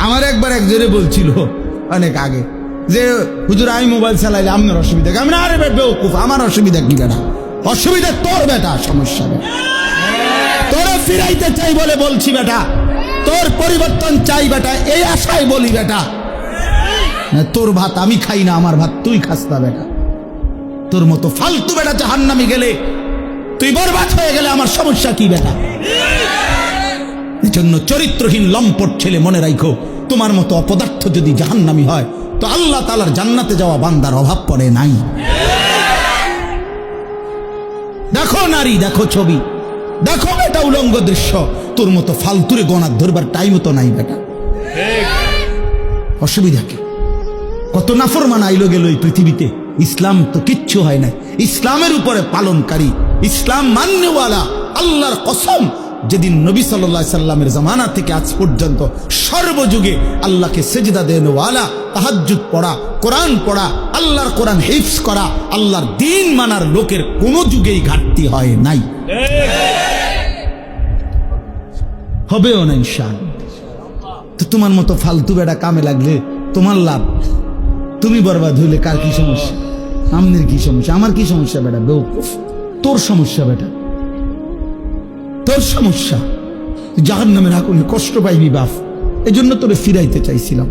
আমার একবার একজনে বলছিল, অনেক আগে, যে, হুজুর, আমি মোবাইল চালাইলে আপনার অসুবিধা কি?" আমি আরে বে- বেওকুফ আমার অসুবিধা কি বেটা? অসুবিধা তোর বেটা, সমস্যা তোরে ফিরাইতে চাই বলে বলছি বেটা। তোর পরিবর্তন চাই বেটা, এই আশায় বলি বেটা। তোর ভাত আমি খাই না, আমার ভাত তুই খাস না বেটা। তোর মতো ফালতু বেটা জাহান্নামি গেলে, তুই বরবাদ হয়ে গেলে আমার সমস্যা কি বেটা? এজন্য চরিত্রহীন লম্পট ছেলে মনে রাখো তোমার মতো অপদার্থ যদি জাহান্নামি হয়, তো আল্লাহ তালার জান্নাতে যাওয়া বান্দার অভাব পড়ে নাই। দেখো নারী, দেখো ছবি। দেখো বেটা উলঙ্গ দৃশ্য। তোর মতো ফালতুরে গনার ধরবার টাইম তো নাই বেটা। অসুবিধা কি? কত নাফরমান আইলো গেল এই পৃথিবীতে। ইসলাম তো কিচ্ছু হয় না ইসলামের উপরে পালনকারী, ইসলাম মান্যওয়ালা, আল্লাহর কসম যেদিন নবী সাল্লাহ সাল্লামের জামানা থেকে আজ পর্যন্ত সর্বযুগে আল্লাহকে সেজদা দেনওয়ালা তাহাজ্জুদ পড়া, কোরআন পড়া, আল্লাহর কোরআন হিফস করা, আল্লাহর দিন মানার লোকের কোনো যুগেই ঘাটতি হয় নাই। হবেও না ইনশাল তো তোমার মতো ফালতু বেড়া কামে লাগলে তোমার লাভ। তুমি বরবাদ হইলে কার কি সমস্যা? আমনের কি সমস্যা? আমার কি সমস্যা বেটা বেউকুফ তোর সমস্যা বেটা। তোর সমস্যা। জাহান নামের আগুনে কষ্ট পাইবি বাপ। এজন্য তোরে ফিরাইতে চাইছিলাম।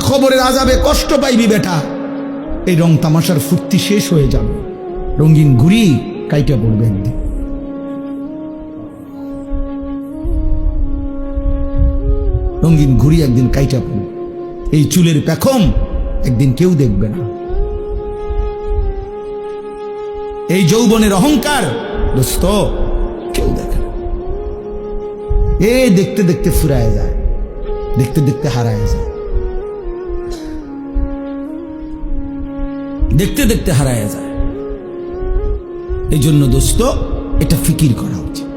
খবরের আজাবে কষ্ট পাইবি বেটা। এই রং তামাশার ফুর্তি শেষ হয়ে যাবে। রঙিন ঘুরি কাইটা পড়বে একদিন। রঙিন ঘুড়ি একদিন কাইটা পড়বে। এই চুলের পেখম একদিন কেউ দেখবে না। এই যৌবনের অহংকার। দোস্ত, কেউ দেখে এ দেখতে দেখতে ফুরায় যায়, দেখতে দেখতে হারায় যায়। দেখতে দেখতে হারায় যায়। এই জন্য দোস্ত, এটা ফিকির করা উচিত।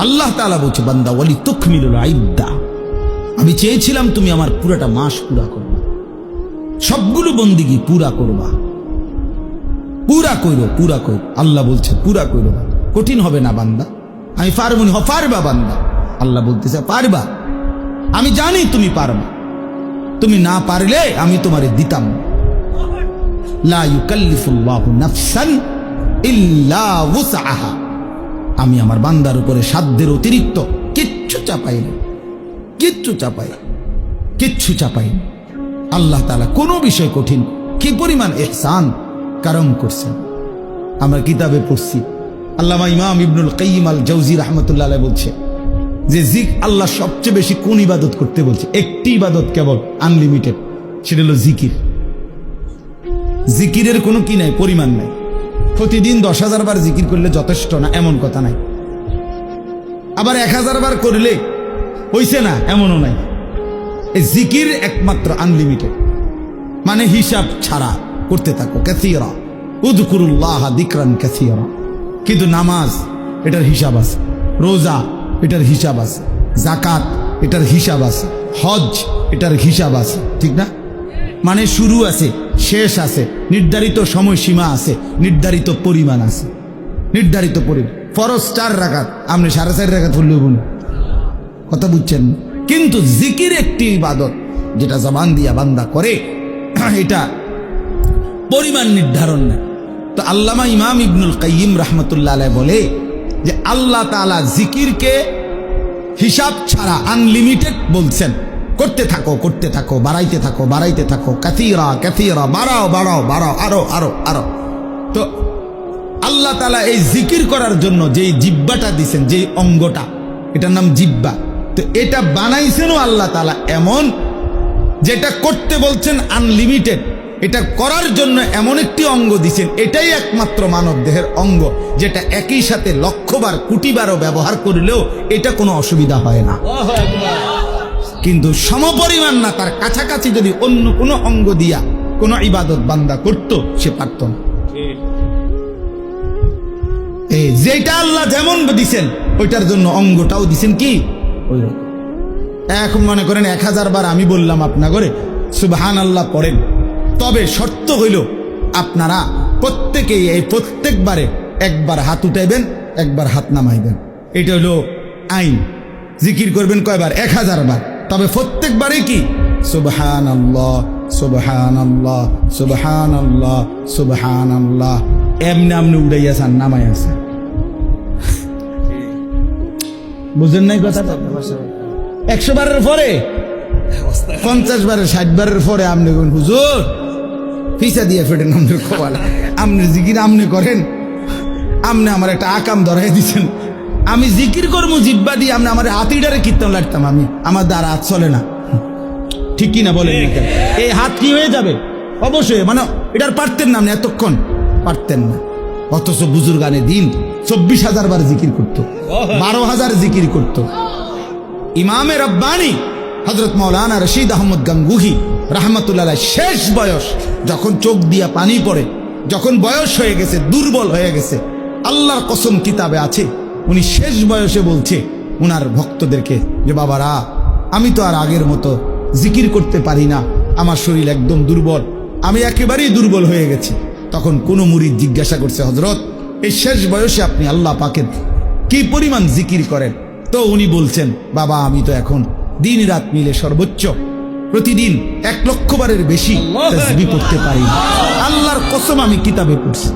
আল্লাহ তালা বলছে, বান্দা, ওয়ালি তুকমিলুল আইদ্দা আমি চেয়েছিলাম তুমি আমার পুরাটা মাস পুরা করবা। সবগুলো বন্দিগি পুরা করবা। পুরা কইরো, পুরা কইর। আল্লাহ বলছে, পুরা কইরো কঠিন হবে না বান্দা। আমি পারবনি হ, পারবা বান্দা। আল্লাহ বলতেছে, পারবা। আমি জানি তুমি পারবা। তুমি না পারলে আমি তোমারে দিতাম। আমি আমার বান্দার উপরে সাধ্যের অতিরিক্ত কিচ্ছু চাপাই না। কিচ্ছু চাপাই। কিচ্ছু চাপাই। আল্লাহ তালা কোনো বিষয় কঠিন, কি পরিমাণ এহসান কারম করছেন। আমরা কিতাবে পড়ছি। আল্লামা ইমাম ইবনুল কাইম আল জৌজি রহমতুল্লাহ বলছে যে জিক আল্লাহ সবচেয়ে বেশি কোন ইবাদত করতে বলছে? একটি ইবাদত কেবল আনলিমিটেড সেটা হলো জিকির। জিকিরের কোনো কি নাই, পরিমাণ নাই। প্রতিদিন দশ হাজার বার জিকির করলে যথেষ্ট না, এমন কথা নাই। আবার এক হাজার বার করলে হইছে না, এমনও নাই। জিকির একমাত্র আনলিমিটেড মানে হিসাব ছাড়া। করতে থাকো ক্যাথিয়রা উদকুরুল্লাহ দিকরান ক্যাথিয়রা কিন্তু নামাজ, এটার হিসাব আছে। রোজা, এটার হিসাব আছে। জাকাত এটার হিসাব আছে। হজ, এটার হিসাব আছে। ঠিক না? মানে শুরু আছে, শেষ আছে। নির্ধারিত সময়সীমা আছে, নির্ধারিত পরিমাণ আছে। নির্ধারিত পরিমাণ। ফরজ চার রাখাত আপনি সাড়ে চার রাখাত হলেও বলুন। কথা বুঝছেন? কিন্তু জিকির একটি ইবাদত, যেটা জবান দিয়া বান্দা করে, এটা পরিমাণ নির্ধারণ না তো আল্লামা ইমাম ইবনুল কাইম রহমতুল্লাহ আলাই বলে যে আল্লাহ তাআলা জিকিরকে হিসাব ছাড়া আনলিমিটেড বলছেন। করতে থাকো করতে থাকো, বাড়াইতে থাকো বাড়াইতে থাকো কাথিরা কাথিরা বাড়াও বাড়াও বাড়াও, আরও আরও আরও। তো আল্লাহ তালা এই জিকির করার জন্য যেই জিব্বাটা দিছেন, যেই অঙ্গটা, এটার নাম জিব্বা তো এটা বানাইছেনও আল্লাহ তালা এমন যেটা করতে বলছেন আনলিমিটেড এটা করার জন্য এমন একটি অঙ্গ দিছেন এটাই একমাত্র মানব দেহের অঙ্গ যেটা একই সাথে লক্ষবার কোটিবারও ব্যবহার করলেও এটা কোনো অসুবিধা হয় না। কিন্তু সমপরিমাণ না তার কাছাকাছি যদি অন্য কোনো অঙ্গ দিয়া কোনো ইবাদত বান্দা করত সে পারত না। এই যেটা আল্লাহ যেমন দিছেন ওইটার জন্য অঙ্গটাও দিছেন কি। এখন মনে করেন এক হাজার বার আমি বললাম আপনা করে সুবহান আল্লাহ পড়েন। তবে শর্ত হইল, আপনারা প্রত্যেকেই এই প্রত্যেকবারে একবার হাত উঠাইবেন, একবার হাত নামাইবেন। এটা হলো আইন। জিকির করবেন কয়বার? এক হাজার বার। তবে প্রত্যেকবারে কি? সুবহান আল্লাহ সুবহান আল্লাহ সুবহান আল্লাহ সুবহান আল্লাহ এমনি আমনি উড়াইয়াছেন নামাই আছে বুঝেন নাই কথাটা? একশো বারের পরে? পঞ্চাশ বারের, ষাট বারের পরে আপনি হুজুর ফিসা দিয়ে ফেটেন আমাদের খোয়াল আপনি জিকির আপনি করেন। আপনি আমার একটা আকাম ধরাই দিচ্ছেন আমি জিকির করব জিব্বা দিয়ে আপনি আমার হাতিটারে কীর্তন লাগতাম আমি। আমার দ্বারা হাত চলে না। ঠিক কি না বলেন? এই হাত কি হয়ে যাবে? অবশ্যই মানে এটার পারতেন না আপনি এতক্ষণ। পারতেন না। অথচ বুজুর গানে দিন চব্বিশ হাজার বার জিকির করতো। বারো হাজার জিকির করতো। ইমামে রব্বানি হজরত মৌলানা রশিদ আহমদ গাঙ্গুহি রাহমাতুল্লাহ শেষ বয়স, যখন চোখ দিয়া পানি পড়ে, যখন বয়স হয়ে গেছে, দুর্বল হয়ে গেছে, আল্লাহর কসম কিতাবে আছে, উনি শেষ বয়সে বলছে উনার ভক্তদেরকে যে, বাবারা, আমি তো আর আগের মতো জিকির করতে পারি না, আমার শরীর একদম দুর্বল, আমি একেবারেই দুর্বল হয়ে গেছি। তখন কোন মুরিদ জিজ্ঞাসা করছে হজরত এই শেষ বয়সে আপনি আল্লাহ পাকের কি পরিমাণ জিকির করেন? তো উনি বলছেন, বাবা, আমি তো এখন দিন রাত মিলে সর্বোচ্চ। প্রতিদিন এক লক্ষ বারের বেশি পড়তে পারি। আল্লাহর কসম আমি কিতাবে পড়ছি।